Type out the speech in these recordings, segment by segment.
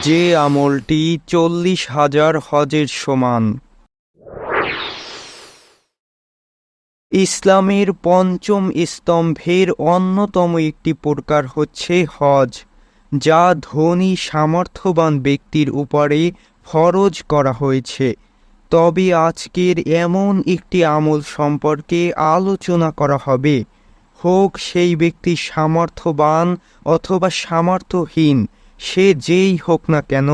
যে আমলটি চল্লিশ হাজার হজের সমান। ইসলামের পঞ্চম স্তম্ভের অন্যতম একটি প্রকার হচ্ছে হজ, যা ধনী সামর্থ্যবান ব্যক্তির উপরে ফরজ করা হয়েছে। তবে আজকের এমন একটি আমল সম্পর্কে আলোচনা করা হবে। হোক সেই ব্যক্তি সামর্থ্যবান অথবা সামর্থ্যহীন সে যেই হোক না কেন,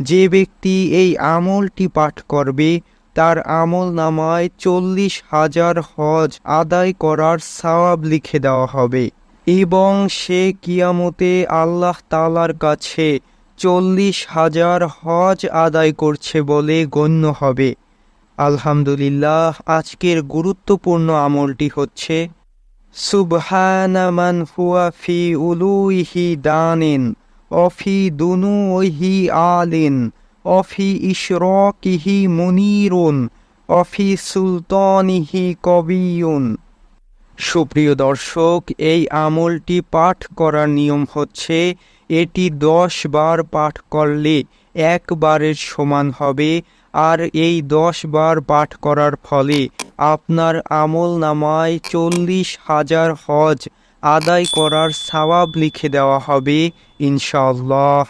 যে ব্যক্তি এই আমলটি পাঠ করবে, তার আমল নামায় চল্লিশ হাজার হজ আদায় করার সওয়াব লিখে দেওয়া হবে। এবং সে কিয়ামতে আল্লাহ তালার কাছে চল্লিশ হাজার হজ আদায় করছে বলে গণ্য হবে। আলহামদুলিল্লাহ, আজকের গুরুত্বপূর্ণ আমলটি হচ্ছে, সুবহানা মান হুয়া ফি উলুইহি দানিন। অফি দুনুইহি আলিন, অফি ইশরকিহি মুনিরুন, অফি সুলতানিহি কবিয়ুন। সুপ্রিয় দর্শক, এই আমলটি পাঠ করার নিয়ম হচ্ছে, এটি দশ বার পাঠ করলে একবারের সমান হবে, আর এই দশ বার পাঠ করার ফলে আপনার আমল নামায় চল্লিশ হাজার হজ আদায় করার সওয়াব লিখে দেওয়া হবে ইনশাআল্লাহ।